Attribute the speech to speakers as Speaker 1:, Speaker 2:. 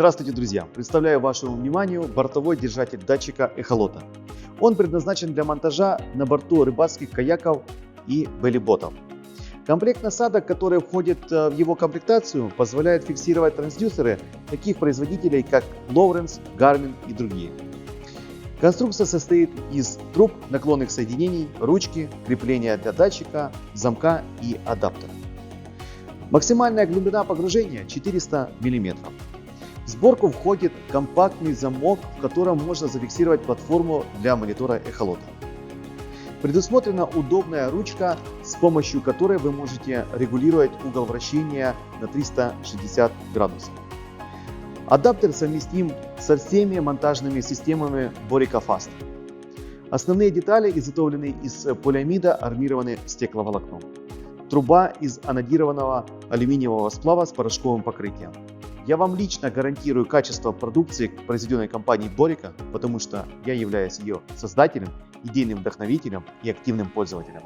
Speaker 1: Здравствуйте, друзья! Представляю вашему вниманию бортовой держатель датчика эхолота. Он предназначен для монтажа на борту рыбацких каяков и белиботов. Комплект насадок, который входит э, в его комплектацию, позволяет фиксировать трансдюсеры таких производителей, как Lowrance, Garmin и другие. Конструкция состоит из труб, наклонных соединений, ручки, крепления для датчика, замка и адаптера. Максимальная глубина погружения 400 мм. В сборку входит компактный замок, в котором можно зафиксировать платформу для монитора эхолота. Предусмотрена удобная ручка, с помощью которой вы можете регулировать угол вращения на 360 градусов. Адаптер совместим со всеми монтажными системами Borica Fast. Основные детали изготовлены из полиамида, армированы стекловолокном. Труба из анодированного алюминиевого сплава с порошковым покрытием. Я вам лично гарантирую качество продукции, произведенной компанией Borica, потому что я являюсь ее создателем, идейным вдохновителем и активным пользователем.